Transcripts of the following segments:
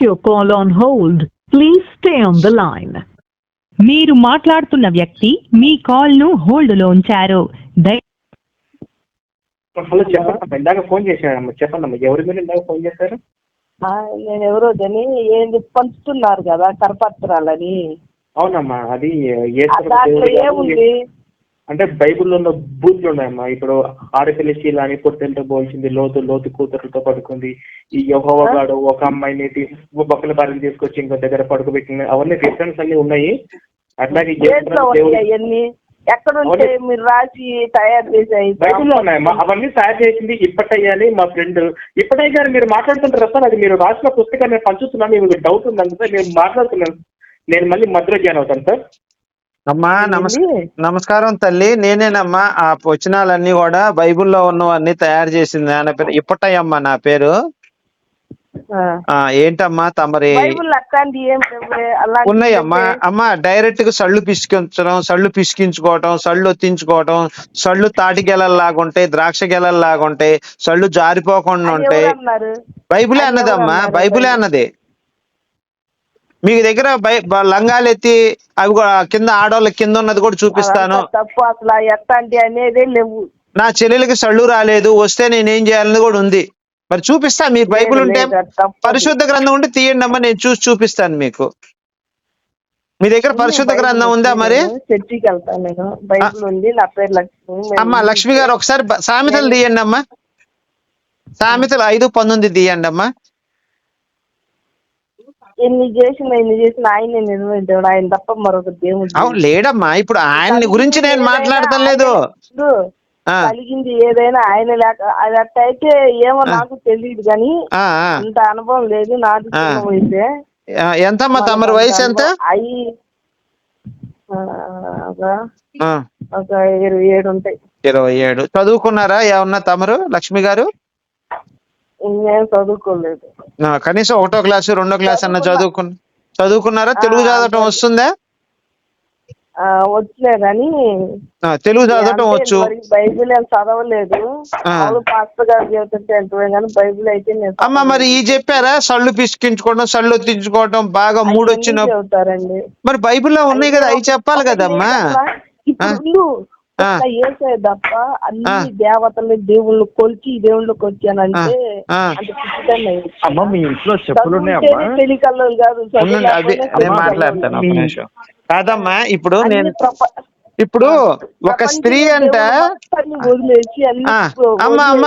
your call on hold. Please stay on the line. మీరు మాట్లాడుతున్న వ్యక్తి మీ కాల్ను హోల్డ్లో ఉంచారు హలో చెప్పండి ఇందాక ఫోన్ చేశాడమ్మా. చెప్పండి అమ్మా. ఎవరి మీద ఇందాక ఫోన్ చేశారు? నేను ఎవరో అని ఏంది పంచుతున్నారు కదా కరపత్రాలని. అవునమ్మా. అది ఏముంది? అంటే బైబిల్లో ఉన్న బూతులు ఉన్నాయమ్మా. ఇప్పుడు ఆడపిల్ల శీల అని పొట్టెలతో పోల్చింది లోతు లోతు కూతురుతో పడుకుంది. ఈ యహోవగాడు ఒక అమ్మాయిని బొక్కల భార్యను తీసుకొచ్చి ఇంకో దగ్గర పడుకోబెట్టింది అవన్నీ రిఫరెన్స్ అన్ని ఉన్నాయి. అట్లాగే మీరు రాసి తయారు చేసాయి బైబిల్లో ఉన్నాయమ్మా. అవన్నీ తయారు చేసింది ఇప్పటయ్య అని మా ఫ్రెండ్ ఇప్పటయ్య గారు మీరు మాట్లాడుతుంటారు సార్? అది మీరు రాసిన పుస్తకాన్ని నేను పంచుతున్నాను. మీకు డౌట్ ఉందంటే సార్ నేను మాట్లాడుతున్నాను. నేను మళ్ళీ మధ్యలో జాయిన్ అవుతాను సార్. అమ్మా నమస్? నమస్కారం తల్లి నేనేనమ్మా ఆ వచనాలన్నీ కూడా బైబిల్లో ఉన్నవన్నీ తయారు చేసింది ఆయన పేరు ఇప్పటయ్యమ్మ నా పేరు ఆ. ఏంటమ్మా తమరి ఉన్నాయమ్మా అమ్మా డైరెక్ట్గా సళ్ళు పిసికించడం సళ్ళు పిసికించుకోవటం సళ్ళు ఒత్తించుకోవటం సళ్ళు తాటి గెలల్లాగుంటాయి ద్రాక్ష గెలల్లాగుంటాయి సళ్ళు జారిపోకుండా ఉంటాయి బైబిలే అన్నదమ్మా? బైబిలే అన్నది మీ దగ్గర లంగాలు ఎత్తి అవి కూడా కింద ఆడవాళ్ళ కింద ఉన్నది కూడా చూపిస్తాను. తప్పు అసలు ఎట్లాంటి అనేదే లేవు. నా చెల్లెలకి సళ్ళు రాలేదు వస్తే నేనేం చేయాలని కూడా ఉంది. మరి చూపిస్తా మీరు బైబిల్ ఉంటే. పరిశుద్ధ గ్రంథం ఉంటే తీయండి అమ్మా నేను చూసి చూపిస్తాను మీకు. మీ దగ్గర పరిశుద్ధ గ్రంథం ఉందా మరి? నేను చర్చికి వెళ్తాను నేను. బైబిల్ ఉంది నా పేరు లక్ష్మి అమ్మా లక్ష్మి గారు ఒకసారి సామెతలు తీయండి అమ్మా. సామెతలు ఐదు పంతొమ్మిది తీయండి అమ్మా. ఎన్ని చేసిన ఎన్ని చేసిన ఆయన నిర్వహించాడు ఆయన తప్ప మరొక దేవుడు అవును లేడమ్మా. ఇప్పుడు ఆయన్ని గురించి నేను మాట్లాడటం లేదు. ఇప్పుడు ఆ, కలిగింది ఏదైనా ఆయన లేక అది అట్ట అయితే ఏమో నాకు తెలియదు కానీ ఆ, ఆ. అంత అనుభవం లేదు. నాది ఆ. చిన్న వయసే ఆ, ఎంతమ్మా తమరి వయసు ఎంత? అయి ఒక ఆ, ఒక ఇరవై ఏడు ఉంటాయి. ఇరవై ఏడు. చదువుకున్నారా ఏమన్నా తమరు లక్ష్మి గారు? నేను చదువుకోలేదు. కనీసం ఒకటో క్లాసు రెండో క్లాస్ అన్న చదువుకున్న చదువుకున్నారా? తెలుగు చదవటం వస్తుందా? ఆ, తెలుగు చదవటం వచ్చు. బైబిల్ ఏం చదవలేదు. పాస్టర్ గారు చెబుతుంటే బైబిల్ అయితే అమ్మ మరి ఈ చెప్పారా? సళ్ళు పిసికించుకోవడం సళ్ళు ఒత్తించుకోవడం బాగా మూడు వచ్చిన మరి బైబిల్లో ఉన్నాయి కదా అవి చెప్పాలి కదమ్మా. యేసే తప్ప అన్ని. దేవతల్ని దేవుళ్ళు కొలిచి దేవుళ్ళకి వచ్చానంటే ఆ. అంత ఖచ్చితంగా అమ్మ మీ ఇంట్లో చెప్పులు తెలికల్లో కాదు అది మాట్లాడతాను కాదమ్మా ఇప్పుడు నేను ఇప్పుడు ఒక స్త్రీ అంట అమ్మ, అమ్మ.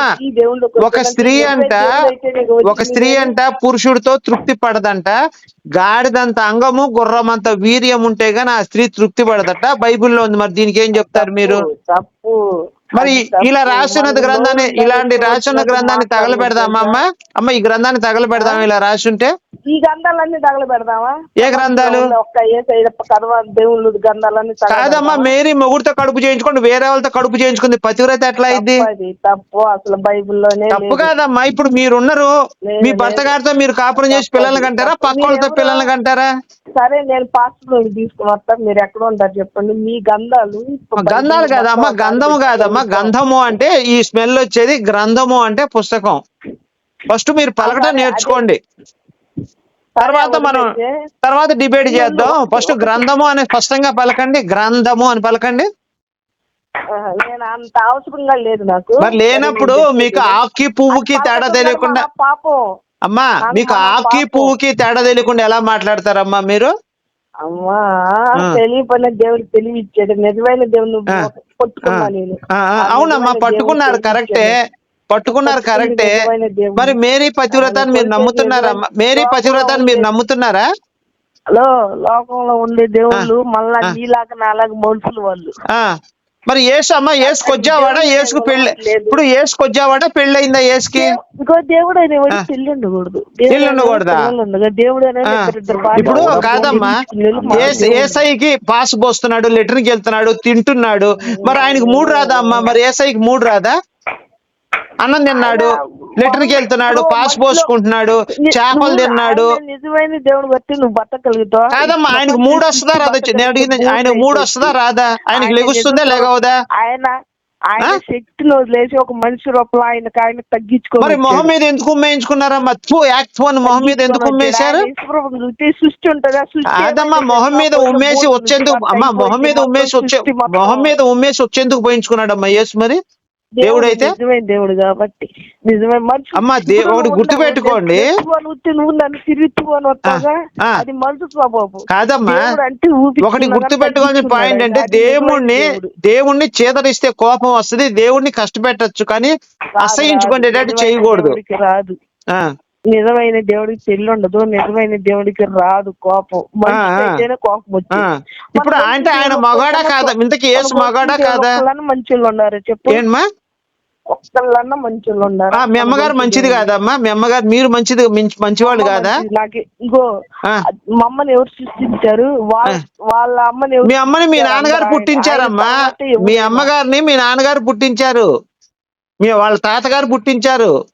ఒక స్త్రీ అంట ఒక స్త్రీ అంట పురుషుడితో తృప్తి పడదంట గాడిదంత అంగము గుర్రమంత వీర్యం ఉంటే గాని ఆ స్త్రీ తృప్తి పడదట. బైబిల్లో ఉంది. మరి దీనికి ఏం చెప్తారు మీరు? తప్పు. మరి. ఇలా రాసున్నది మనం గ్రంథాన్ని ఇలాంటి వచ్చినట్టు గ్రంథాన్ని తగలబెడదామా అమ్మ అమ్మ ఈ గ్రంథాన్ని తగలబెడదాం ఇలా రాసుంటే ఈ గ్రంథాలన్నీ ఏ గ్రంథాలు? ఒక్క ఏ కర్మ దేవుళ్ళు గ్రంథాలన్నీ కాదమ్మా మేరీ మొగుడుతో కడుపు చేయించుకోండి వేరే వాళ్ళతో కడుపు చేయించుకుంది పతివ్రత ఎట్లా అయింది తప్పు అసలు బైబిల్లోనే తప్పు. కాదమ్మా ఇప్పుడు మీరున్నారు మీ భర్త. గారితో మీరు కాపురం చేసి పిల్లల్ని కంటారా. పక్క వాళ్ళతో పిల్లల్ని కంటారా సరే నేను పాస్టర్ తీసుకుని వస్తా మీరు ఎక్కడ ఉంటారు చెప్పండి మీ గంధాలు గంధాలు కాదమ్మా గంధము కాదమ్మా గంధము అంటే ఈ స్మెల్ వచ్చేది గ్రంథము అంటే పుస్తకం. ఫస్ట్ మీరు పలకటం అదే, నేర్చుకోండి. తర్వాత మనం తర్వాత డిబేట్ చేద్దాం. ఫస్ట్ గ్రంథము అని స్పష్టంగా పలకండి. గ్రంథము అని పలకండి. ఆ, నేను అంత అవసరంగా లేదు నాకు. మరి లేనప్పుడు మీకు. ఆకుకి పువ్వుకి తేడా తెలియకుండా పాపం. అమ్మా మీకు పాపం. పువ్వుకి తేడా తెలియకుండా ఎలా మాట్లాడతారమ్మా మీరు? అమ్మా దేవుడు తెలివి ఇచ్చాడు నిజమైన. పట్టుకున్నా. నేను. అవునమ్మా పట్టుకున్నారు కరెక్టే. పట్టుకున్నారు కరెక్టే. మరి మేరీ పతివ్రతాన్ని మీరు నమ్ముతున్నారా? మేరీ పతివ్రతాన్ని మీరు నమ్ముతున్నారా? హలో లోకంలో ఉండే దేవుళ్ళు మళ్ళా. నీలాగా నాలాగా మనుషులు వాళ్ళు. మరి ఏసు అమ్మ ఏసుకు వచ్చావాడా దేవుడు ఏసుకు పెళ్ళి లేదు. ఇప్పుడు ఏసుకు వచ్చావాడా పెళ్ళయిందా ఏసుకి ఇంకో దేవుడు అనే వాడు ఆ. పెళ్ళి ఉండకూడదు పెళ్ళి? దేవుడు ఇప్పుడు. కాదమ్మా. ఏసైకి పాస్ పోస్తున్నాడు లెటర్కి వెళ్తున్నాడు తింటున్నాడు మరి ఆయనకి మూడు రాదా అమ్మా మరి ఏసైకి మూడు రాదా అన్నం తిన్నాడు లెటర్కి వెళ్తున్నాడు పాస్ పోసుకుంటున్నాడు చేపలు తిన్నాడు. ఆయన నిజమైన దేవుడు బట్టి నువ్వు బతకగలుగుతావు? కాదమ్మా ఆయనకు మూడు వస్తుందా రాదా? నేను అడిగింది ఆయన మూడు వస్తుందా రాదా? ఆయనకి లెగుస్తుందా లేగవదా ఆయన ఆయన? శక్తిని వదిలేసి ఒక మనిషి రూపంలో ఆయనకి ఆయన తగ్గించుకొని మరి మొహం. మీద ఎందుకు ఉమ్మేయించుకున్నారమ్మా? యాక్ట్ మొహం మీద ఎందుకు ఉమ్మేశారు. ఆయన సృష్టి ఉంటది. అదమ్మా మొహం మీద? ఉమ్మేసి వచ్చేందుకు అమ్మా మొహం మీద ఉమ్మేసి వచ్చే మొహం మీద ఉమ్మేసి వచ్చేందుకు పోయించుకున్నాడమ్మా యేసు మరి? దేవుడు దేవుడైతే నిజమే దేవుడు కాబట్టి. నిజమే. మనుషు అమ్మా, దే- ఇప్పుడు ఒకటి నువ్వు గుర్తుపెట్టుకోండి. తిరుగుతూ వస్తే నువ్వు నన్ను తిరుగుతుని వస్తాగా ఆ. అది మనుషు స్వభావం. కాదమ్మా. దేవుడు అంటే ఒకటి గుర్తుపెట్టుకోవాల్సిన తగ్గించుకున్నాడు. పాయింట్ అంటే దేవుణ్ణి దేవుడు. దేవుణ్ణి చేదరిస్తే కోపం వస్తుంది దేవుణ్ణి కష్టపెట్టచ్చు కానీ అసహించుకునేటట్టు. చేయకూడదు. రాదు. నిజమైన దేవుడికి పెళ్ళి ఉండదు నిజమైన దేవుడికి రాదు కోపం. కోపం. వచ్చింది. ఇప్పుడు అంటే ఆయన మగాడా కాదా? ఇంతకీ యేసు మగాడా కాదా? మంచోళ్ళు ఉన్నారు చెప్పు. ఒక్కళ్ళన్నా ఉన్నారు ఆ, మీ అమ్మగారు మంచిది కాదమ్మా. మీ అమ్మగారు మీరు మంచిది మంచి- మంచివాళ్ళు కాదా? నాకు ఇంకో ఆ. మా అమ్మని ఎవరు సృష్టించారు? వాళ్ళ అమ్మని మీ అమ్మని మీ? నాన్నగారు పుట్టించారమ్మా. మీ అమ్మగారిని మీ నాన్నగారు పుట్టించారు. మీ వాళ్ళ తాతగారు పుట్టించారు.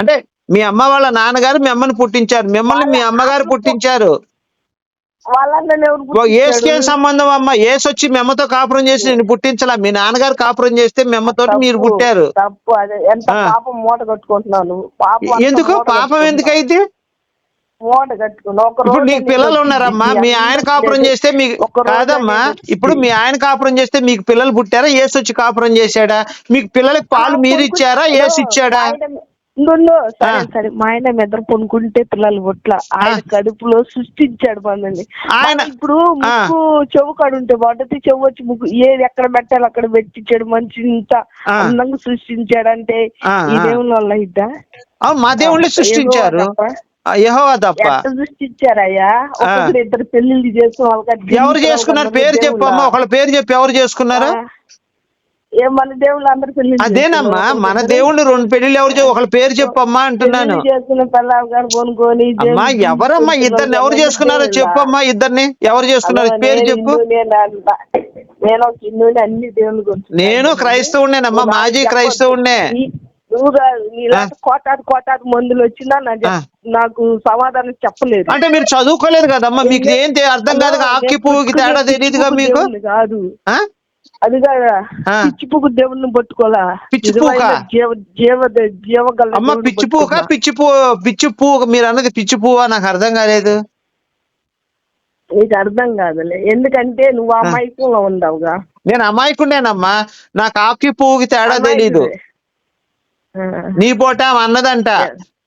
అంటే మీ అమ్మ వాళ్ళ నాన్నగారు మీ అమ్మని పుట్టించారు. మిమ్మల్ని మీ అమ్మగారు పుట్టించారు. ఏసుకేం పుట్టించారు? సంబంధం అమ్మ? ఏసు వచ్చి మీ అమ్మతో కాపురం చేసి నేను పుట్టించలా. మీ నాన్నగారు కాపురం చేస్తే మీ అమ్మతోటి మీరు పుట్టారు. ఎందుకు? పాపం. ఎందుకైతే? ఇప్పుడు నీకు పిల్లలు ఉన్నారమ్మా. మీ ఆయన కాపురం. చేస్తే మీకు కాదమ్మా. ఇప్పుడు మీ ఆయన కాపురం చేస్తే మీకు పిల్లలు పుట్టారా? ఏసు వచ్చి కాపురం చేశాడా? మీకు పిల్లలకి పాలు మీరు ఇచ్చారా ఏసు ఇచ్చాడా. సరే. సరే మా ఆయన మెదడు పొనుకుంటే పిల్లలు పుట్ల ఆయన కడుపులో సృష్టించాడు మనల్ని. ఆయన- ఇప్పుడు. ముక్కు చెవు కాడు ఉంటే పడ్డది చెవు వచ్చి ముక్కు ఏది ఎక్కడ పెట్టాలి అక్కడ పెట్టించాడు. మంచి ఇంత. అందంగా సృష్టించాడంటే ఆ, ఈ. దేవుని వల్ల ఇద్దా మా దేవుణ్ణి సృష్టించారు. యహోవా తప్ప. సృష్టించారయ్యా? ఇద్దరు పెళ్ళిళ్ళు చేసుకుని వాళ్ళకి ఎవరు చేసుకున్నారు? పేరు చెప్పమ్మా ఒకళ్ళ పేరు చెప్పి ఎవరు చేసుకున్నారు? మన దేవుళ్ళు అందరు పెళ్ళి అదేనమ్మా మన దేవుళ్ళు రెండు పెళ్ళిళ్ళు ఎవరు ఒకళ్ళ పేరు చెప్పమ్మా అంటున్నాను. చేసుకున్న పిల్లలు గారు కొనుక్కొని అమ్మా ఎవరమ్మా ఇద్దరిని ఎవరు చేసుకున్నారో చెప్పమ్మా ఇద్దరిని. ఎవరు చేసుకున్నారు? పేరు చెప్పు. నేను హిందువుని అన్ని గురించి నేను క్రైస్తవుడినేనమ్మా మాజీ నీలాంటి కోటాది కోటాది మందులు వచ్చినా. నాకు సమాధానం చెప్పలేదు. అంటే మీరు చదువుకోలేదు కదమ్మా మీకు ఏం అర్థం కాదు ఆకి పువ్వుకి తేడా తెలియదుగా మీకు? కాదు? అది కాదా ఆ. పిచ్చి పువ్వు దేవుణ్ణి పట్టుకోలా పిచ్చి పువ్వుకా? నిజమైన జీవ జీవ జీవగల అమ్మ దేవుణ్ణి పిచ్చి పువ్వుకా? పట్టుకున్నా. పిచ్చి పువ్వు పిచ్చి పువ్వు మీరు అన్నది పిచ్చి పువ్వా? నాకు అర్థం కాలేదు. నీకు అర్థం కాదులే. ఎందుకంటే నువ్వు అమాయకంలో ఉండవుగా. నేను అమాయకుండేనమ్మా. నాకు ఆకి పువ్వుకి తేడా తెలీదు. నీ పోట అన్నదంట.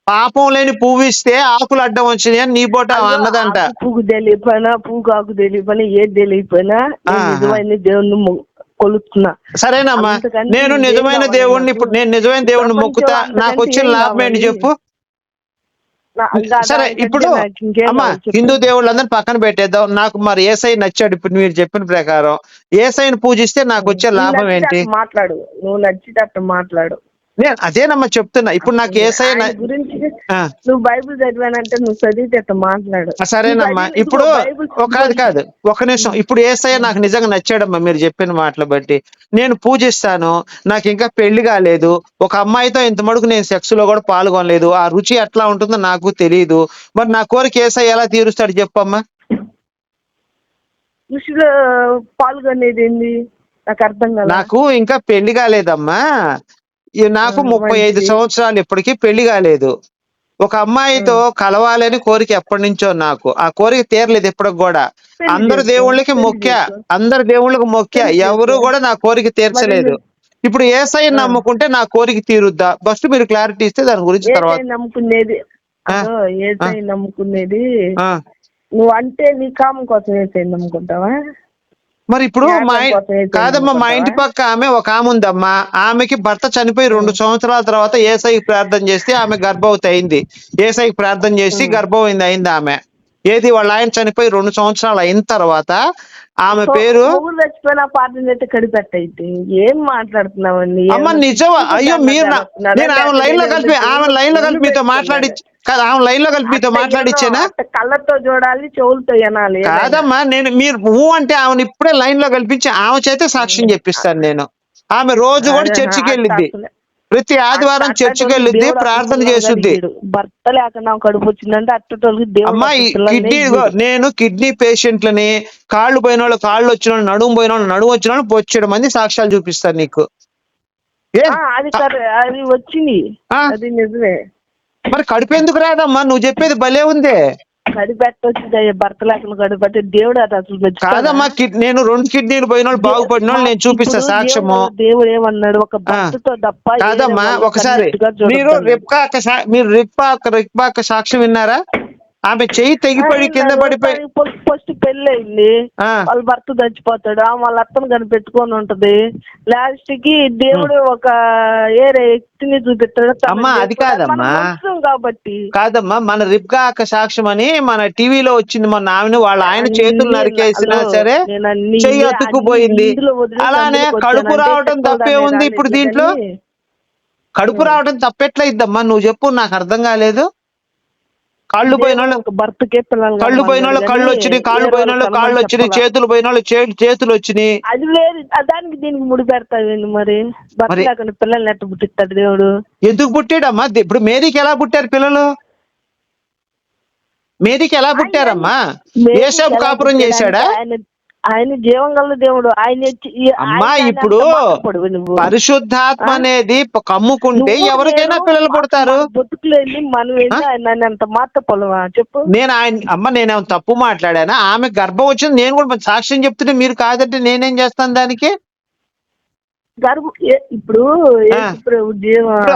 పాపం లేని పువ్వు ఇస్తే ఆకులు అడ్డం వచ్చినాయి అని నీ పోట అన్నదంట. పువ్వు తెలియపోయినా పువ్వు కాకు తెలియపోయినా ఏది తెలియపోయినా. నిజమైన మొ- కొలుస్తున్నా సరేనమ్మా. నేను నిజమైన దేవుణ్ణి? ఇప్పుడు నేను నిజమైన దేవుణ్ణి మొక్కుతా. నాకు వచ్చిన లాభం ఏంటి? చెప్పు? సరే ఇప్పుడు అమ్మా? హిందూ దేవుళ్ళందరిని పక్కన పెట్టేద్దాం. నాకు మరి ఏసై నచ్చాడు ఇప్పుడు మీరు చెప్పిన ప్రకారం. ఏసైని పూజిస్తే నాకు వచ్చే లాభం ఏంటి? మాట్లాడు. నువ్వు నచ్చినట్టు మాట్లాడు. నేను అదేనమ్మా చెప్తున్నా. ఇప్పుడు నాకు ఏసై గురించి నువ్వు బైబిల్ చదివానంటే నువ్వు చదివితే మాట్లాడు. సరేనమ్మా ఇప్పుడు కాదు కాదు. ఒక నిమిషం. ఇప్పుడు ఏసయ్య నాకు నిజంగా నచ్చాడమ్మా మీరు చెప్పిన మాటలు బట్టి. నేను పూజిస్తాను. నాకు ఇంకా పెళ్ళి కాలేదు. ఒక అమ్మాయితో ఇంత మడుకు నేను సెక్స్లో కూడా పాల్గొనలేదు. ఆ రుచి ఎట్లా ఉంటుందో నాకు తెలియదు మరి నా కోరిక ఏసయ్య ఎలా తీరుస్తాడు చెప్పమ్మా? పాల్గొనేది ఏంది? నాకు అర్థం కాదు నాకు ఇంకా పెళ్ళి కాలేదమ్మా. నాకు ముప్పై ఐదు. సంవత్సరాలు ఇప్పటికీ పెళ్ళి కాలేదు. ఒక అమ్మాయితో కలవాలని కోరిక ఎప్పటి నుంచో నాకు. ఆ కోరిక తీరలేదు ఇప్పటికి కూడా. అందరు దేవుళ్ళకి మొక్క. అందరు దేవుళ్ళకి మొక్క ఎవరు. కూడా నా కోరిక తీర్చలేదు. ఇప్పుడు ఏసై ఆ. నమ్ముకుంటే నా కోరిక తీరుద్దా? ఫస్ట్ మీరు క్లారిటీ ఇస్తే దాని గురించి తర్వాత. నమ్ముకునేది. నమ్ముకునేది. నువ్వు అంటే నీ కామం కోసం ఏసై నమ్ముకుంటావా? మరి ఇప్పుడు మా కాదమ్మా మా ఇంటి? పక్క ఆమె ఒక ఆమె ఉందమ్మా. ఆమెకి భర్త చనిపోయి రెండు సంవత్సరాల తర్వాత ఏసైకి ప్రార్థన చేస్తే ఆమె గర్భవతి అయింది ఏసైకి ప్రార్థన చేసి గర్భవతి అయింది ఆమె. ఏది వాళ్ళ ఆయన చనిపోయి రెండు సంవత్సరాలు అయిన తర్వాత ఆమె పేరు మొగుడు చచ్చిపోయిన పాటలు అయితే కడిపెట్టయితే ఏం మాట్లాడుతున్నావండి అమ్మ నిజం అయ్యో మీరు నేను ఆమె లైన్లో కలిపి ఆమె లైన్లో కలిపి మీతో మాట్లాడి కాదు ఆమె లైన్లో కలిపి మీతో మాట్లాడిచ్చానా? కళ్ళతో చూడాలి చెవులతో వినాలి కాదమ్మా నేను మీరు ఊ అంటే ఆమెను ఇప్పుడే లైన్లో కల్పించి ఆమె చేతే సాక్ష్యం చెప్పిస్తాను నేను. ఆమె రోజు కూడా చర్చికి వెళ్ళిద్ది. ప్రతి ఆదివారం చర్చికి వెళ్ళిద్ది ప్రార్థన చేసుద్ది. భర్త లేకుండా కడుపు వచ్చిందంటే అట్టటోళ్ళకి అమ్మా కిడ్నీ. నేను కిడ్నీ పేషెంట్లని కాళ్ళు పోయిన వాళ్ళు కాళ్ళు వచ్చిన వాళ్ళు నడుము పోయిన వాళ్ళు నడుము వచ్చిన వాళ్ళు బొచ్చేడు మంది సాక్ష్యాలు చూపిస్తాను నీకు. అది అది వచ్చింది. అది నిజమే. మరి కడుపు ఎందుకు రాదమ్మా? నువ్వు చెప్పేది భలే ఉంది. కడిపెట్టొచ్చింది భర్త లేకుండా కడిపెట్టి దేవుడు అది అసలు మెచ్చుకోడా? కాదమ్మా నేను రెండు కిడ్నీలు పోయిన వాళ్ళు బాగుపడిన వాళ్ళు నేను చూపిస్తా సాక్ష్యము దేవుడు- ఏమన్నాడు ఒక భర్తతో తప్ప వేరే కాదమ్మా ఒకసారి మీరు. రిప్కా సా- మీరు రిప్కా రిప్కా అక్క సాక్ష్యం విన్నారా? ఆమె చెయ్యి తెగిపడి కింద పడిపోయి ఫస్ట్ పెళ్ళి అయింది. వాళ్ళ భర్త చచ్చిపోతాడు ఆమె వాళ్ళ అత్తను కనిపెట్టుకొని ఉంటది. లాస్ట్కి దేవుడు ఒక ఏరే వ్యక్తిని చూపిస్తాడు అమ్మా, అది కాదమ్మా. కాబట్టి. కాదమ్మా మన అక్క సాక్ష్యం అని మన టీవీలో వచ్చింది మొన్న ఆమెను వాళ్ళ ఆయన చేతులు నరికేసినా సరే చెయ్యి అతుక్కుపోయింది. అలానే కడుపు రావడం తప్పే ఉంది ఇప్పుడు దీంట్లో? కడుపు రావడం తప్పెట్లా ఇద్దమ్మా నువ్వు చెప్పు నాకు అర్థం కాలేదు. కళ్ళు పోయిన భర్తకే పిల్లలు కళ్ళు పోయిన వాళ్ళు కళ్ళు వచ్చినాయి కాళ్ళు పోయిన వాళ్ళు కాళ్ళు వచ్చినాయి? చేతులు పోయిన వాళ్ళు చేతులు వచ్చినాయి. అది వేరు ఆ దానికి దీనికి ముడి పెడతావేంటి మరి? భర్త పిల్లల్ని ఎట్ట పుట్టిస్తాడు దేవుడు? ఎందుకు పుట్టాడమ్మా? ఇప్పుడు మేరీకి ఎలా పుట్టారు పిల్లలు? మేరీకి ఎలా పుట్టారమ్మా? ఎలా కాపురం చేశాడా? ఆయన జీవం గల దేవుడు ఆయన అమ్మా ఇప్పుడు. పరిశుద్ధాత్మ? అనేది కమ్ముకుంటే ఎవరికైనా పిల్లలు పుడతారు మన బతుకులు వెళ్ళి మనం వెళ్ళి ఆ? ఆయన అంత మాట పొలవా చెప్పు నేను ఆయన అమ్మ నేనేం తప్పు మాట్లాడానా ఆమె గర్భం వచ్చింది నేను కూడా సాక్ష్యం చెప్తుంటే మీరు కాదంటే నేనేం చేస్తాను దానికి గర్భ ఏ- ఇప్పుడు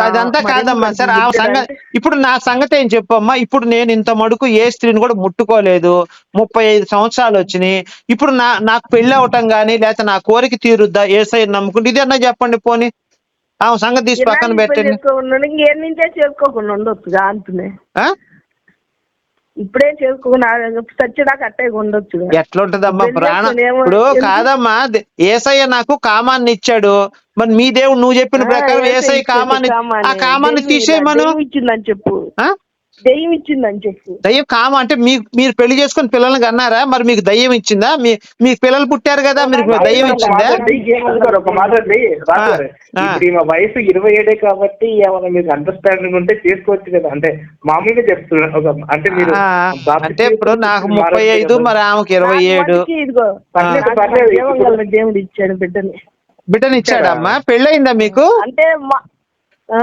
అదంతా కాదమ్మా సరే ఆ సంగతి ఇప్పుడు నా సంగతి ఏం చెప్పమ్మా ఇప్పుడు నేను ఇంత మడుకు ఏ స్త్రీని కూడా ముట్టుకోలేదు ముప్పై ఐదు సంవత్సరాలు వచ్చినాయి ఇప్పుడు నా నాకు పెళ్ళి అవటం గానీ లేకపోతే నా కోరిక తీరుద్దా ఏసై నమ్ముకుంటే ఇది అన్నా చెప్పండి పోని. ఆ సంగతి తీసి పక్కన పెట్టండి. చేసుకోకుండా అంటున్నాయి ఆ? ఇప్పుడే చేసుకోకుండా చచ్చేదాకా అట్టే ఉండొచ్చుగా ఎట్లుంటదమ్మా ప్రాణం? ఇప్పుడు? కాదమ్మా ఏసయ్య నాకు కామాన్ని ఇచ్చాడు. మరి మీ దేవుడు నువ్వు చెప్పిన ప్రకారం ఏసై కామాన్ని ఆ కామాన్ని తీసేయమను? ఇచ్చిందని చెప్పు? దెయ్యం ఇచ్చిందని చెప్పు. దయ్యం కామ? అంటే మీ మీరు పెళ్ళి చేసుకుని పిల్లల్ని కన్నారా? మరి మీకు దయ్యం ఇచ్చిందా? మీ మీకు పిల్లలు పుట్టారు కదా మీరు దయ్యం ఇచ్చిందా? ఏమనుకోరు, ఒక మాట అండి ఆ. ఇప్పుడు ఈమె వయసు ఇరవై ఏడే కాబట్టి ఏమైనా మీకు అండర్స్టాండింగ్ ఉంటే చేసుకోవచ్చు కదా. అంటే మామూలుగా చెప్తున్నారు ఒక అంటే మీరు ఆ, అంటే ఇప్పుడు నాకు ముప్పై ఐదు. మరి ఆమెకి ఇరవై నాకు ఏడు. మటుకి ఇదిగో పర్లేదు, నాకు పర్లేదు. జీవం గల దేవుడు ఇచ్చాడు బిడ్డని. బిడ్డని ఇచ్చాడమ్మా? పెళ్ళయిందా మీకు? అంటే మా ఆ?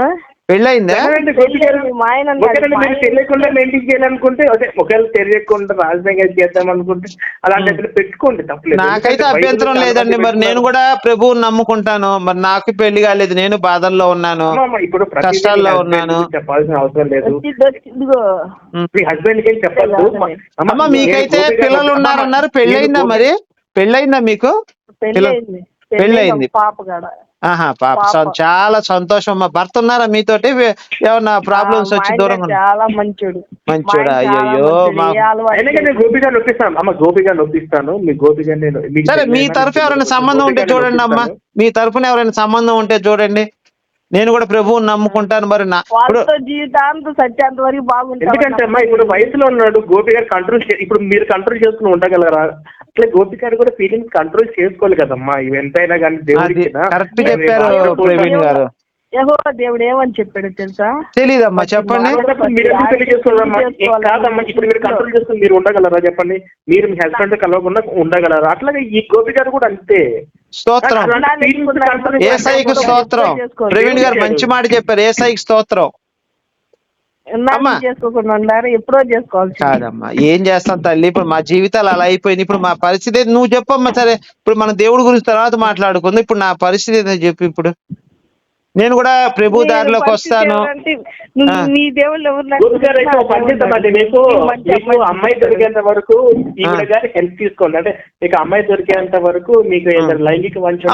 పెళ్ళయిందా? మా ఆయన ఒకవేళ మీరు తెలియకుండా మెయింటైన్ చేయాలనుకుంటే అదే ఒకవేళ తెలియకుండా చేద్దాం అనుకుంటే అలాంటి పెట్టుకోండి తప్పలేదు. నాకైతే అభ్యంతరం లేదండి మరి నేను కూడా ప్రభువుని నమ్ముకుంటాను మరి నాకు పెళ్ళి కాలేదు నేను బాధల్లో ఉన్నాను ఇప్పుడు కష్టాల్లో ఉన్నాను. చెప్పాల్సిన అవసరం లేదు. మీ హస్బెండ్కి చెప్పద్దు. అమ్మ మీకైతే పిల్లలు ఉన్నారన్నారు పెళ్ళయిందా మరి? పెళ్ళయిందా మీకు? పెళ్ళి పిల్ల- అయింది పెళ్ళయింది. పాప ఆహా పాప. చాలా సంతోషం అమ్మా. భర్త ఉన్నారా మీతోటి? వే- ఏమన్నా ప్రాబ్లమ్స్ వచ్చి మా ఆయన దూరంగా ఉన్నా- చాలా మంచోడు. మంచోడా? మా ఆయన చాలా అయ్యయ్యో, మంచోడు. మా- ఏ అలవాటు అయినా కానీ నేను గోపి గారిని ఒప్పిస్తాను. అమ్మ గోపి గారిని ఒప్పిస్తాను. మీ గోపి గారిని నేను మీకు సరే మీ తెలియదు, తరఫు ఎవరైనా సంబంధం ఉంటే చూడండి అమ్మా. మీ తరఫున ఎవరైనా సంబంధం ఉంటే చూడండి. నేను కూడా ప్రభువుని నమ్ముకుంటాను మరి నా జీవితాంతం సత్యాంత వరకు బాగుంటాం ఎందుకంటే అమ్మా ఇప్పుడు వయసులో ఉన్నాడు గోపి గారు కంట్రోల్ ఇప్పుడు మీరు కంట్రోల్ చేసుకుని ఉండగలరా? అట్లా గోపి గారు కూడా ఫీలింగ్స్ కంట్రోల్ చేసుకోవాలి కదమ్మా. ఇవి ఎంతైనా కానీ దేవుడికి కరెక్ట్ చెప్పారు ప్రవీణ్ గారు. యహో దేవుడు ఏమని చెప్పాడు తెలుసా? తెలీదమ్మా చెప్పండి. కాదమ్మా ఇప్పుడు మీరు కంట్రోల్ చేసుకుని మీరు ఉండగలరా చెప్పండి? మీరు మీ హస్బెండ్ కలవకుండా ఉండగలరా? అట్లాగే ఈ గోపి గారు కూడా అంతే. స్తోత్రం. ఏసైకి స్తోత్రం. ప్రవీణ్ గారు మంచి మాట చెప్పారు. ఏసైకి స్తోత్రం. ఎప్పుడో చేసుకోవాల్సి కాదమ్మా ఏం చేస్తాం తల్లి? ఇప్పుడు మా జీవితాలు అలా అయిపోయింది. ఇప్పుడు మా పరిస్థితి? నువ్వు చెప్పమ్మా సరే. ఇప్పుడు మన దేవుడి గురించి తర్వాత మాట్లాడుకుందాం. ఇప్పుడు నా పరిస్థితి ఏంటో చెప్పు ఇప్పుడు. నేను కూడా ప్రభు దారిలోకి వస్తాను. మీ దేవుళ్ళు ఎవరు మీకు అమ్మాయి దొరికేంత వరకు గారి హెల్ప్ తీసుకోండి. అంటే మీకు అమ్మాయి దొరికేంత వరకు మీకు లైంగిక వంచన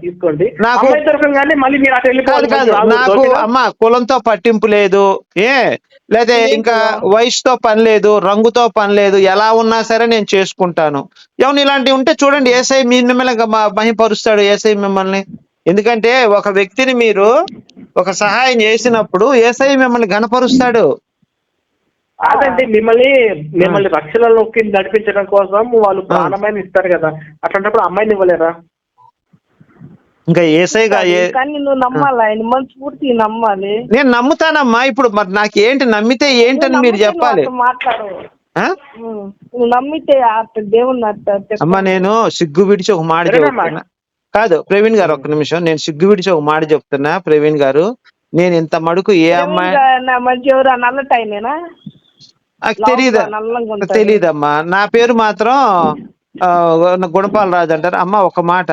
తీసుకోండి. నాకు- అమ్మాయి దొరకగానే మళ్ళీ మీరు అటు కాదు నాకు? అమ్మ కులంతో పట్టింపు లేదు. ఏ? లేదా. ఇంకా వయసుతో పని లేదు రంగుతో పని లేదు ఎలా ఉన్నా సరే నేను చేసుకుంటాను. ఏమన్నా ఇలాంటివి ఉంటే చూడండి ఏసై మీ మిమ్మల్ని మహిపరుస్తాడు ఏసై మిమ్మల్ని. ఎందుకంటే ఒక వ్యక్తిని మీరు ఒక సహాయం చేసినప్పుడు ఏసై మిమ్మల్ని గణపరుస్తాడు కాదండి మిమ్మల్ని మిమ్మల్ని రక్షణలోకి నడిపించడం కోసం వాళ్ళు ప్రాణమైన ఇస్తారు కదా. అట్లాంటప్పుడు అమ్మాయిని ఇవ్వలేరా? ఇంకా ఏసైగా నువ్వు నమ్మాలి? ఆయన మనస్ఫూర్తి నమ్మాలి. నేను నమ్ముతానమ్మా. ఇప్పుడు మరి నాకు ఏంటి నమ్మితే ఏంటని మీరు చెప్పాలి. నమ్మితే చెప్పు. అమ్మా నేను సిగ్గు విడిచి ఒక మాట సరేనమ్మా. కాదు ప్రవీణ్ గారు ఒక్క నిమిషం. నేను సిగ్గు విడిచి ఒక మాట చెప్తున్నా. ప్రవీణ్ గారు నేను ఇంత మడుకు ఏ అమ్మాయి ఎవరు నల్ల టైమేనా నాకు తెలియదు నల్లంగా ఉంటారు. తెలియదమ్మా నా పేరు మాత్రం గుణపాల రాజు అంటారు. అమ్మ ఒక మాట.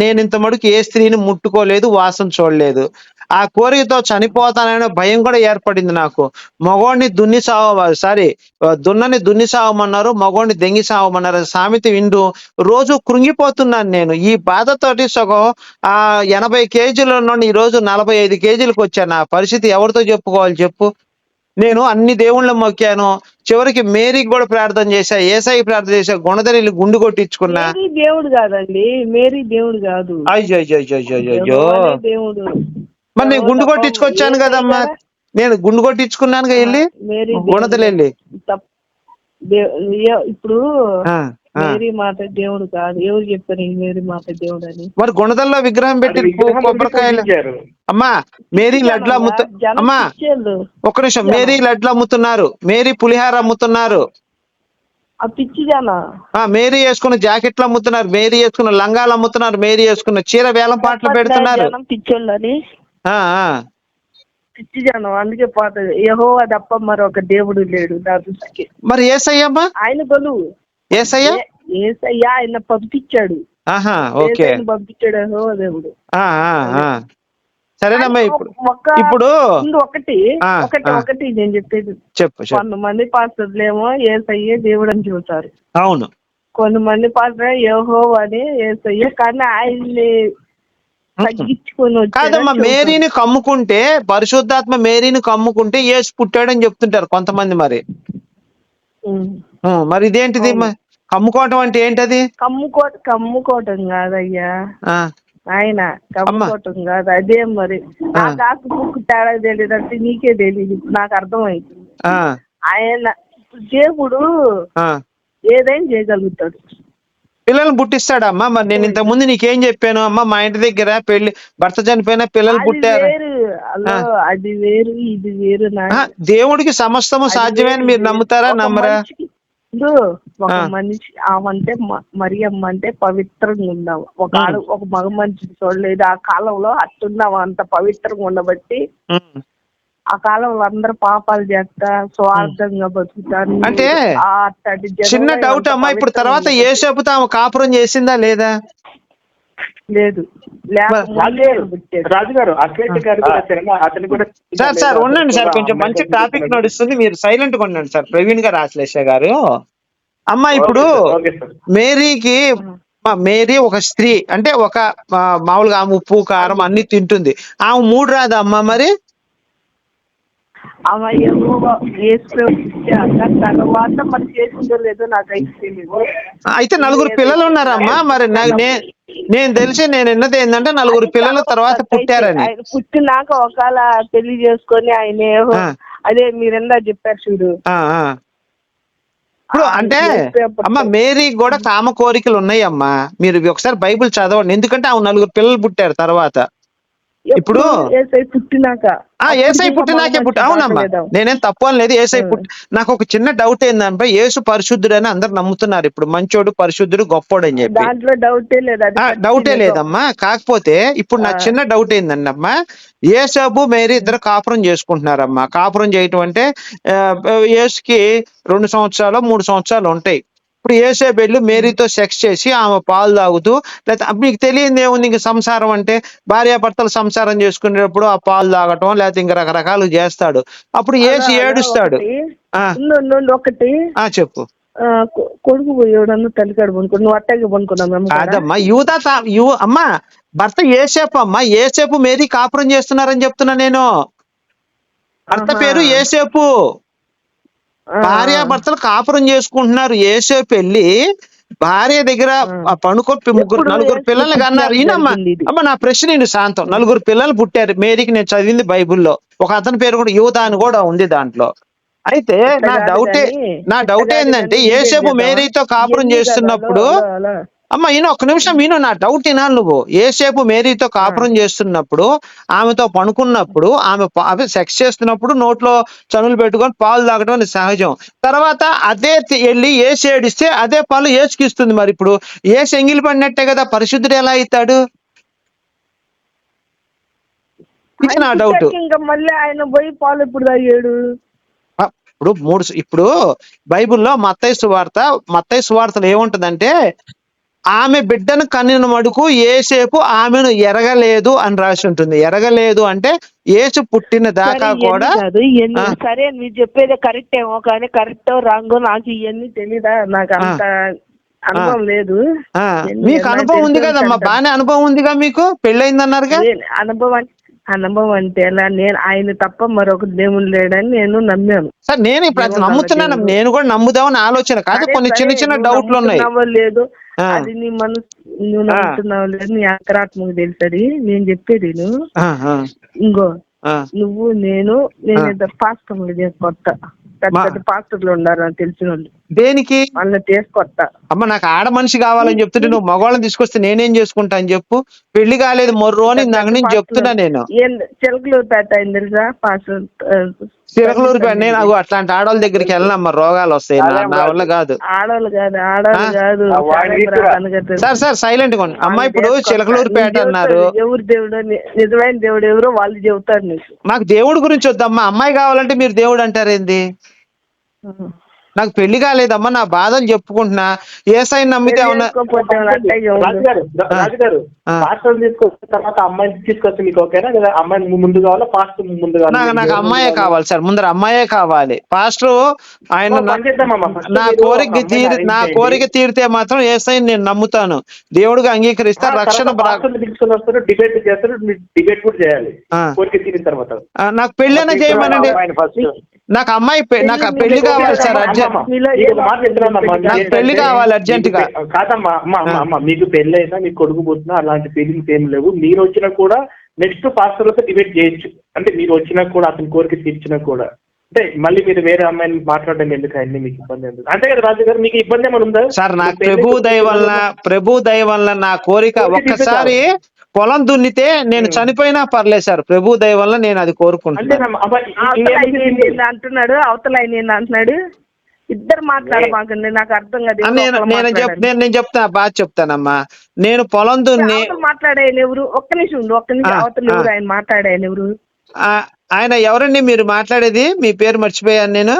నేను ఇంత మడుకు ఏ స్త్రీని ముట్టుకోలేదు వాసన చూడలేదు. ఆ కోరికతో చనిపోతాననే భయం కూడా ఏర్పడింది నాకు. మగోడిని దున్ని సావ సారీ దున్నని దున్ని సావమన్నారు మగోడిని దెంగి సావమన్నారు సామెత వింటూ రోజు కృంగిపోతున్నాను నేను. ఈ బాధతోటి సగం ఆ ఎనభై కేజీల నుండి ఈ రోజు నలభై ఐదు కేజీలకు వచ్చాను. నా పరిస్థితి ఎవరితో చెప్పుకోవాలి చెప్పు? నేను అన్ని దేవుళ్ళ మొక్కాను. చివరికి మేరీకి కూడా ప్రార్థన చేశా ఏసై ప్రార్థన చేశా గుణదరిని గుండు కొట్టించుకున్నా. దేవుడు కాదండి మేరీ దేవుడు కాదు. అయ్యో అయ్యో అయ్యో అయ్యో దేవుడు. మరి నేను గుండు కొట్టించుకొచ్చాను కదమ్మా. నేను గుండు కొట్టించుకున్నానుగా వెళ్ళి? మేరీ గుణదలు వెళ్ళి తప్- దే- ఏ- ఇప్పుడు. మేరీ మాత దేవుడు కాదు. ఎవరు చెప్పారు మేరీ మాత దేవుడు అని మరి గుణదల్లో విగ్రహం పెట్టి కొబ్బరికాయలు. అమ్మా మేరీ లడ్లు అమ్ముతు అమ్మా. ఒక్క నిమిషం. మేరీ లడ్లు అమ్ముతున్నారు. మేరీ పులిహార అమ్ముతున్నారు. మేరీ వేసుకున్న జాకెట్లు అమ్ముతున్నారు. మేరీ వేసుకున్న లంగాలు అమ్ముతున్నారు. మేరీ వేసుకున్న చీర వేలం పాటలు పెడుతున్నారు. పిచ్చి జనం అందుకే పోతుంది. ఏహో తప్ప మరొక దేవుడు లేడు నా దృష్టికి. మరి ఏసయ్యమ్మా ఆయన బలువు ఏసయ్య? ఏసయ్యా ఆయన పంపించాడు. ఓకే. పంపించాడు ఏహో దేవుడు. సరేనమ్మా ఇప్పుడు ఇప్పుడు ఒకటి ఒకటి. ఒకటి నేను చెప్పేది. చెప్పు చెప్పు. కొంతమంది పాస్టర్లేమో ఏసయ్యే దేవుడు అని చెబుతారు. అవును. కొంతమంది పాస్టర్ ఏహో అని ఏసయ్య. కానీ ఆయన్ని తగ్గించుకొని కాదమ్మా. మేరీని కమ్ముకుంటే పరిశుద్ధాత్మ మేరీని కమ్ముకుంటే యేసు పుట్టాడని చెప్తుంటారు కొంతమంది మరి. మరి ఇదేంటిది కమ్ముకోవటం అంటే ఏంటది? కమ్ముకో కమ్ముకోవటం కాదయ్యా. ఆయన కమ్ముకోవటం కాదు అదే మరి. నాకు పుక్కు తేడా తెలియదు అంటే నీకే తెలియదు నాకు అర్థమైంది. ఆ. ఆయన దేవుడు ఏదైనా చేయగలుగుతాడు. పిల్లల్ని పుట్టిస్తాడమ్మా. మరి నేను ఇంతకు ముందు నీకేం చెప్పాను? అమ్మా మా ఇంటి దగ్గర పెళ్ళి భర్త చనిపోయినా పిల్లలు పుట్టారు. అది వేరు ఇది వేరు దేవుడికి సమస్తము సాధ్యమని మీరు నమ్ముతారా నమ్మరా? ఒక. మనిషి ఆమంటే మ- మరియమ్మ అంటే పవిత్రంగా ఉన్నావు. ఒక ఆడ ఒక మగ మనిషిని చూడలేదు. ఆ కాలంలో అట్టున్నావు అంత పవిత్రంగా ఉండబట్టి. ఆ కాలంలో అందరూ పాపాలు చేస్తా స్వార్థంగా బతుకుతారు అంటే చిన్న డౌట్ అమ్మా ఇప్పుడు తర్వాత ఏ చెబుతా ఆమె కాపురం చేసిందా లేదా? లేదు. రాజు గారు రాజు గారు అతను కూడా సార్ సార్ ఉండండి సార్ కొంచెం మంచి టాపిక్ నడుస్తుంది మీరు సైలెంట్గా ఉండండి సార్. ప్రవీణ్ గారు ఆశ్లేష గారు. అమ్మా ఇప్పుడు మేరీకి మేరీ ఒక స్త్రీ అంటే ఒక మామూలుగా ఆమె ఉప్పు కారం అన్ని తింటుంది. ఆమె మూడు రాదా అమ్మా మరి? వేసుకొచ్చాక తర్వాత మరి చేసిందో లేదో నాకు అయితే నలుగురు పిల్లలు ఉన్నారమ్మా మరి నేను తెలిసి నేను విన్నది ఏంటంటే నలుగురు పిల్లల తర్వాత పుట్టారని. పుట్టినాక ఒకవేళ పెళ్ళి చేసుకొని ఆయన ఆ. అదే మీరెందా చెప్పారు చూడు. ఆ, ఆ. ఇప్పుడు ఆ, అంటే అమ్మ మేరీ కూడా కామ కోరికలు ఉన్నాయి అమ్మా మీరు ఒకసారి బైబిల్ చదవండి. ఎందుకంటే ఆమె నలుగురు పిల్లలు పుట్టారు తర్వాత. ఇప్పుడు ఏసై పుట్టినాక. ఏసై పుట్టి అవునమ్మా. నేనేం తప్పు అని లేదు. ఏసై పుట్టి నాకు ఒక చిన్న డౌట్ ఏందంటే యేసు పరిశుద్ధుడు అని అందరు నమ్ముతున్నారు ఇప్పుడు. మంచోడు పరిశుద్ధుడు గొప్పోడు అని చెప్పి. డౌటే లేదమ్మా. కాకపోతే ఇప్పుడు నా చిన్న డౌట్ ఏందండి అమ్మా ఏసాబు మేరీ ఇద్దరు కాపురం చేసుకుంటున్నారమ్మా. కాపురం చేయటం అంటే ఆ, యేసుకి రెండు సంవత్సరాలు మూడు సంవత్సరాలు ఉంటాయి. ఇప్పుడు ఏసేపు వెళ్ళి మేరీతో సెక్స్ చేసి ఆమె పాలు తాగుతూ లేకపోతే మీకు తెలియదు ఏముంది ఇంక సంసారం అంటే భార్యాభర్తలు సంసారం చేసుకునేటప్పుడు ఆ పాలు తాగటం లేకపోతే ఇంకా రకరకాలు చేస్తాడు. అప్పుడు ఏసి ఏడుస్తాడు. ఒకటి, చెప్పు. కొడుకు పోయాడన్న తల్లికాడు పనుకో నువ్వు అట్టగా పనుకున్నావు మేము కూడా. కాదమ్మా యూత తా- యు అమ్మా భర్త ఏసేపు అమ్మా ఏసేపు మేరీ కాపురం చేస్తున్నారని చెప్తున్నా నేను. భర్త. పేరు ఏసేపు ఆ, భార్య భర్తలు కాపురం చేసుకుంటున్నారు. ఏసేపు వెళ్ళి భార్య దగ్గర ఆ. పనుకో ముగ్గురు నలుగురు ఏసేపు పిల్లల్ని కన్నారు. ఈయనమ్మా? అమ్మ నా ప్రశ్న నేను శాంతం. నలుగురు పిల్లలు పుట్టారు. మేరీకి నేను చదివింది బైబిల్లో. ఒక అతని పేరు కూడా యువత అని కూడా ఉంది దాంట్లో. అయితే నా డౌటే నా డౌట్ ఏంటంటే ఏసేపు. మేరీతో కాపురం చేస్తున్నప్పుడు. అమ్మ ఈయన ఒక్క నిమిషం విను నా డౌట్ వినాలి నువ్వు. ఏసేపు మేరీతో కాపురం చేస్తున్నప్పుడు ఆమెతో పనుకున్నప్పుడు ఆమె సెక్స్ చేస్తున్నప్పుడు నోట్లో చనులు పెట్టుకొని పాలు తాగడం సహజం. తర్వాత అదే వెళ్ళి ఏసు ఏడిస్తే అదే పాలు ఏసుకి ఇస్తుంది మరి ఇప్పుడు. ఏసు ఎంగిలి పడినట్టే కదా పరిశుద్ధుడు ఎలా అవుతాడు ఇది నా డౌట్ ఇంకా మళ్ళీ ఆయన పోయి పాలు తాగాడు? ఇప్పుడు మూడు ఇప్పుడు బైబిల్లో మత్తయి సువార్త మత్తయి సువార్తలో ఏముంటదంటే ఆమె బిడ్డను కన్నిన మడుకు ఏసేపు ఆమెను ఎరగలేదు అని రాసి ఉంటుంది. ఎరగలేదు అంటే ఏసు పుట్టిన దాకా కూడా. సరే మీరు చెప్పేది కరెక్ట్ ఏమో కానీ కరెక్ట్ రాంగో నాకు ఇవన్నీ తెలీదా? నాకు అంత అనుభవం లేదు. మీకు అనుభవం ఉంది కదమ్మా. బాగానే అనుభవం ఉందిగా మీకు? పెళ్ళయిందన్నారుగా? అదే అనుభవం అనుభవం అంటే ఎలా నేను ఆయన తప్ప మరొక దేవుడు లేడని నేను నమ్మాను. సార్ నేను ఇప్పుడు నమ్ముతున్నాను. నేను కూడా నమ్ముదామని ఆలోచన కాదు. కొన్ని చిన్న చిన్న డౌట్లు ఉన్నాయి. లేదు. అది నీ మనసు నువ్వు. నమ్ముతున్నావు లేదు నీ అంతరాత్మకు తెలుసది నేను చెప్పేది నువ్వు ఇంకో. నువ్వు నేను నేను పాస్టర్లు చేసుకొస్తా పెద్ద పెద్ద పాస్టర్లు ఉన్నారు అని తెలిసిన వాళ్ళు దేనికి? వాళ్ళని తీసుకొస్తా. అమ్మ నాకు ఆడ మనిషి కావాలని చెప్తుంటే నువ్వు మగవాళ్ళని తీసుకొస్తే నేనేం చేసుకుంటా అని చెప్పు. పెళ్ళి కాలేదు మొర్రో అని నాకు నేను చెప్తున్నా నేను. చిలకలు తాత ఆయన తెలుసా? నేను అగో అట్లాంటి ఆడవాళ్ళ దగ్గరికి వెళ్ళనమ్మా రోగాలు వస్తాయి. నా వల్ల కాదు. ఆడవాళ్ళు కాదు ఆడవాళ్ళు. సార్ సార్ సైలెంట్గా అమ్మ ఇప్పుడు వాళ్ళు చిలకలూరు పేట చెప్తారు. అన్నారు. ఎవరు దేవుడు అని- నిజమైన దేవుడు ఎవరో వాళ్ళు చెబుతారు నీకు. నాకు దేవుడి గురించి వద్దమ్మా. అమ్మాయి కావాలంటే మీరు దేవుడు అంటారేంది? నాకు పెళ్ళి కాలేదమ్మా నా బాధలు చెప్పుకుంటున్నా. ఏ సైన్ నమ్మితే తర్వాత అమ్మాయిని తీసుకొస్తే మీకు ఓకేనా? లేదా అమ్మాయిని ముందు కావాలా పాస్టర్ ముందు నాకు కావాలా? నాకు అమ్మాయే కావాలి సార్ ముందర అమ్మాయే కావాలి. పాస్టర్ ఆయన నా కోరిక తీరి నా. కోరిక తీరితే మాత్రం ఏసై నేను నమ్ముతాను. దేవుడిగా అంగీకరిస్తా రక్షణ తీసుకొని డిబేట్ చేస్తారు డిబేట్ కూడా చేయాలి. కోరిక తీరిన తర్వాత. నాకు పెళ్ళైనా చేయమనండి. నాకు అమ్మాయి నాకు పెళ్ళి మీకు కావాలి సార్ అర్జెంట్. నాకు పెళ్ళి కావాలి urgent గా. కాదమ్మా అమ్మ అమ్మ మీకు పెళ్ళి అయినా మీకు కొడుకు పుట్టినా అలాంటి ఫీలింగ్స్ ఏం లేవు. మీరు వచ్చినా కూడా నెక్స్ట్ పాస్టర్లతో డిబేట్ చేయొచ్చు. అంటే మీరు వచ్చినా కూడా అతని కోరిక తీర్చినా కూడా. అంటే మళ్ళీ మీరు వేరే అమ్మాయిని మాట్లాడడం ఎందుకు? అన్ని మీకు ఇబ్బంది ఎందుకు? అంటే కదా రాజు గారు మీకు ఇబ్బంది ఏమైనా ఉందా? సార్ నాకు ప్రభు దయ వల్ల ప్రభు దయ వల్ల నా కోరిక కోరిక ఒక్కసారి పొలం దున్నితే నేను చనిపోయినా పర్లేదు సార్. ప్రభు దయ వల్ల నేను అది కోరుకుంటున్నాను అంటున్నాడు? అవతల అంటున్నాడు? ఇద్దరు మాట్లాడమాకండి నాకు అర్థం కాదు నేను నేను. నేను నేను చెప్తా బాగా చెప్తానమ్మా. నేను పొలం దున్ని మాట్లాడాయన ఎవరు? ఒక్క నిమిషం ఉండు ఒక్క నిమిషం అవతల. ఆయన మాట్లాడాయన ఎవరు? ఆ, ఆయన ఎవరండి మీరు మాట్లాడేది? మీ పేరు మర్చిపోయాను నేను.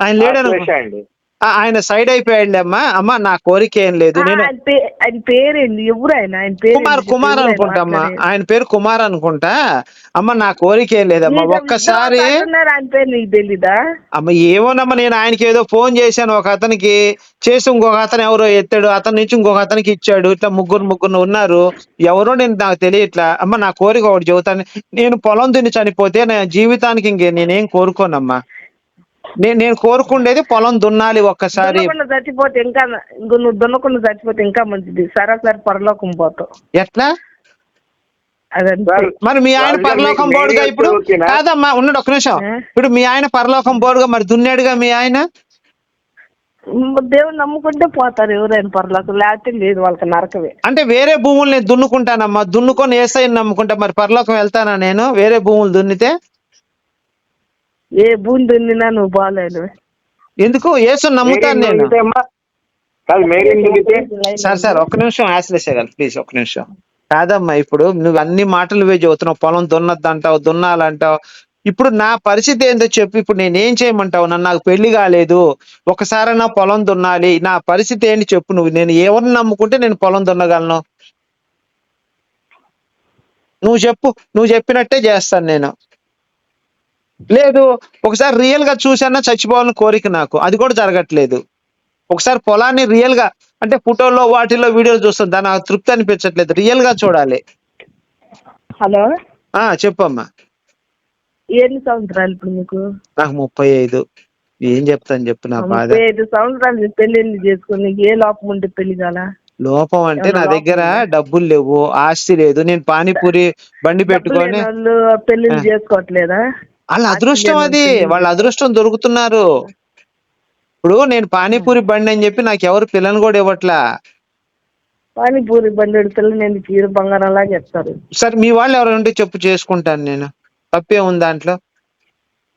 ఆయన లేడను ఆశ్లేష అండి. ఆ, ఆయన సైడ్ అయిపోయాడు అమ్మా అమ్మా నా కోరిక ఏం లేదు. నేను ఆయన పే- ఆయన పేరేంది? ఎవరు ఆయన ఆయన పేరు కుమార్? కుమార్ అనుకుంటా అమ్మా? ఆయన పేరు కుమార్ అనుకుంటా. అమ్మ నా కోరిక ఏం లేదమ్మా. నీకు ఒక్కసారి అంటున్నారు, ఆయన పేరు నీకు తెలీదా? అమ్మ ఏమోనమ్మా నేను ఆయనకి ఏదో ఫోన్ చేశాను. ఒక అతనికి చేసి ఇంకొక అతను ఎవరో ఎత్తాడు. అతని నుంచి ఇంకొక అతనికి ఇచ్చాడు. ఇట్లా ముగ్గురు ముగ్గురు ఉన్నారు. ఎవరో నేను నాకు తెలియట్లా. అమ్మ నా కోరిక ఒకటి చెబుతాను. నేను పొలం దున్ని చనిపోతే నా జీవితానికి ఇంకే నేనేం కోరుకోనమ్మా. నేను నేను కోరుకుండేది పొలం దున్నాలి ఒక్కసారి. చచ్చిపోతే ఇంకా నువ్వు దున్నకుండా చచ్చిపోతే ఇంకా మంచిది. సరాసరి పరలోకం పోతావు ఎట్లా? మరి మీ ఆయన పరలోకం బోర్డుగా ఇప్పుడు? కాదమ్మా ఉన్నాడు ఒక్క నిమిషం? ఇప్పుడు మీ ఆయన పరలోకం బోర్డుగా మరి దున్నాడుగా మీ ఆయన? దేవుని నమ్ముకుంటే పోతారు ఎవరైనా పరలోకం లేకపోతే లేదు వాళ్ళకి నరకమే. అంటే వేరే భూములు నేను దున్నుకుంటానమ్మా. దున్నుకొని ఏసైని నమ్ముకుంటా. మరి పరలోకం వెళ్తానా నేను? వేరే భూములు దున్నితే? ఏ భూమి దున్నినా నువ్వు బాగాలేదు ఎందుకు? ఏసు నమ్ముతాను నేను. సార్ సార్ ఒక్క నిమిషం ఆశ్లేషగారు ప్లీజ్ ఒక్క నిమిషం. కాదమ్మా ఇప్పుడు నువ్వు అన్ని మాటలు నువ్వే చెబుతున్నావు పొలం దున్నద్దంటావు దున్నాలంటావు. ఇప్పుడు నా పరిస్థితి ఏందో చెప్పు ఇప్పుడు నేనేం చేయమంటావు? నన్ను నాకు పెళ్ళి కాలేదు. ఒకసారి నా పొలం దున్నాలి. నా పరిస్థితి ఏంటి చెప్పు నువ్వు. నేను ఎవరిని నమ్ముకుంటే నేను పొలం దున్నగలను? నువ్వు చెప్పు నువ్వు చెప్పినట్టే చేస్తాను నేను. లేదు ఒకసారి రియల్గా చూసానా చచ్చిపోవాలని కోరిక నాకు. అది కూడా జరగట్లేదు. ఒకసారి పొలాన్ని రియల్గా అంటే ఫోటోలో వాటిలో వీడియోలు చూస్తాం దాని తృప్తి అనిపించట్లేదు రియల్గా చూడాలి. హలో? ఆ చెప్పమ్మా. ఎన్ని సంవత్సరాలు ఇప్పుడు మీకు? నాకు ముప్పై ఐదు. ఏం చెప్తాను చెప్పు నా బాధ. ముప్పై ఐదు సంవత్సరాలు పెళ్ళి చేసుకుని ఏ లోపం ఉంటే పెళ్ళి కాలా? లోపం అంటే నా దగ్గర? డబ్బులు లేవు ఆస్తి లేదు. నేను పానీపూరి బండి పెట్టుకొని ఆ. చేసుకోవట్లేదా? వాళ్ళ అదృష్టం అది. వాళ్ళ అదృష్టం దొరుకుతున్నారు. ఇప్పుడు నేను పానీపూరి బండి అని చెప్పి నాకు ఎవరు పిల్లని కూడా ఇవ్వట్లా? పానీపూరి బండి పిల్లలు నేను చీర బంగారంలా చెప్తారు సరే మీ వాళ్ళు ఎవరైనా ఉంటే చెప్పు చేసుకుంటాను నేను. తప్పే ఉంది దాంట్లో.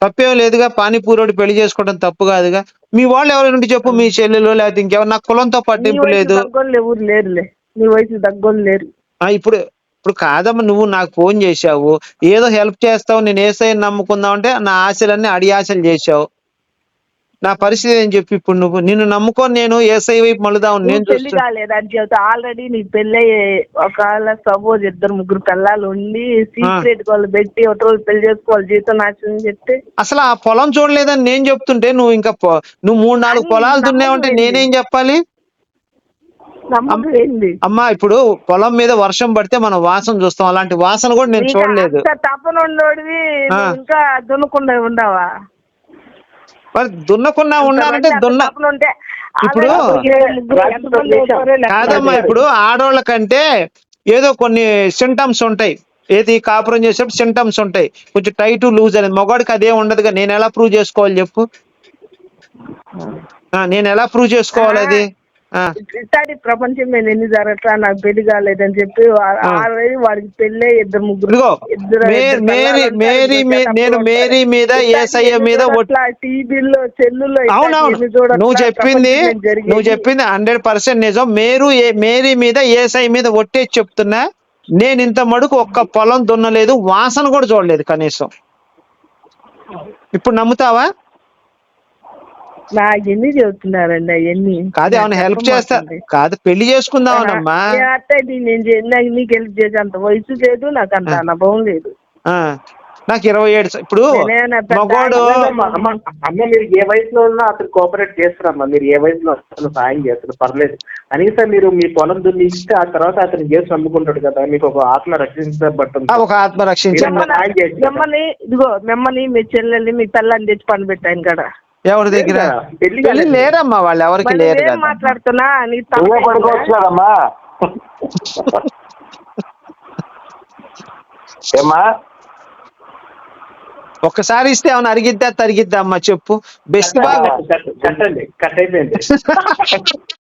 తప్పేం లేదుగా పానీపూరోడు పెళ్ళి చేసుకోవడం తప్పు కాదుగా. మీ వాళ్ళు ఎవరైనా ఉంటే చెప్పు మీ చెల్లెలు లేకపోతే ఇంకెవరు. నాకు కులంతో నీ పట్టింపు లేదు. లేరులే. నీ వయసు తగ్గోళ్ళు లేరు. ఆ ఇప్పుడు ఇప్పుడు కాదమ్మా నువ్వు నాకు ఫోన్ చేశావు. ఏదో హెల్ప్ చేస్తావు నేను ఏసఐ నమ్ముకుందాం అంటే నా ఆశలన్నీ అడి ఆశలు చేశావు. నా పరిస్థితి ఏం చెప్పి ఇప్పుడు నువ్వు? నిన్ను నమ్ముకొని నేను ఏసఐ వైపు మళ్ళుదాం నేను పెళ్ళి కాలేదు అని చెబుతా ఆల్రెడీ నీ పెళ్ళి ఒకవేళ సపోజ్ ఇద్దరు ముగ్గురు పిల్లలు ఉండి సీక్రెట్ వాళ్ళు పెట్టి ఒక రోజు పెళ్ళి చేసుకోవాలి జీతం నాశనం చెప్తే? అసలు ఆ పొలం చూడలేదని నేను చెప్తుంటే నువ్వు ఇంకా నువ్వు మూడు నాలుగు పొలాలు దున్నావంటే నేనేం చెప్పాలి? అమ్మా ఇప్పుడు పొలం మీద వర్షం పడితే మనం వాసన చూస్తాం. అలాంటి వాసన కూడా నేను చూడలేదు. ఇంకా దున్నకుండా ఉండవా? మరి దున్నకున్నా ఉండాలంటే దున్న ఇప్పుడు కాదమ్మా. ఇప్పుడు ఆడోళ్ళ కంటే ఏదో కొన్ని సింటమ్స్ ఉంటాయి. ఏది కాపురం చేసేటప్పుడు సింటమ్స్ ఉంటాయి. కొంచెం టైట్ లూజ్ అనేది. మగవాడికి అదే ఉండదుగా. నేను ఎలా ప్రూవ్ చేసుకోవాలి చెప్పు? ఆ, నేను ఎలా ప్రూవ్ చేసుకోవాలి అది? ఇట్లాంటి ప్రపంచం మీద ఎన్ని జరగట్లా నాకు పెళ్ళి కాలేదని చెప్పి. ఆల్రెడీ వాడికి పెళ్ళే ఇద్దరు ముగ్గురు నేను. మేరీ మీద ఏసయ్య మీద సెల్లుల్లో ఇట్లాంటి అవునవును నువ్వు చెప్పింది. నువ్వు చెప్పింది హండ్రెడ్ పర్సెంట్ నిజం మేరు మేరీ మీద ఏసై మీద ఒట్టేసి చెప్తున్నా నేను ఇంత మడుకు ఒక్క పొలం దున్నలేదు వాసన కూడా చూడలేదు కనీసం ఇప్పుడు నమ్ముతావా ఎన్ని చెబుతున్నారండి అవన్నీ? కాదు ఏమైనా హెల్ప్ చేస్తా కాదు పెళ్ళి చేసుకుందామనమ్మా. అంటే నేను చే- నాకు నీకు హెల్ప్ చేసే అంత వయసు లేదు నాకు అంత అనుభవం లేదు. ఆ, నాకు ఇరవై ఏడు స- ఇప్పుడు పెద్ద మగోడు అమ్మ అమ్మ, అమ్మ మీరు ఏ వయసులో ఉన్నా అతను కోఆపరేట్ చేస్తారమ్మా. మీరు ఏ వయసులో అతను సాయం చేస్తారు? పర్లేదు. కనీసం మీరు మీ పొలం దున్ని ఇస్తే ఆ తర్వాత అతను చేసి నమ్ముకుంటాడు కదా. మీకు ఒక ఆత్మ రక్షించబట్టుంది ఆ, ఒక ఆత్మ రక్షించండి మిమ్మల్ని ఇదిగో మిమ్మల్ని మీ చెల్లెల్ని మీ పిల్లని తెచ్చి పని పెట్టాను కదా. ఎవరి దగ్గర? పెళ్ళి లేరమ్మా వాళ్ళు ఎవరికి లేరు మాట్లాడుతున్నా? నువ్వే? పడుకోవచ్చు కదమ్మా ఒక్కసారి ఇస్తే ఏమైనా అరిగిద్దా తరిగిద్దా అమ్మా చెప్పు. బెస్ట్ బాగా కట్ అయిపోయింది.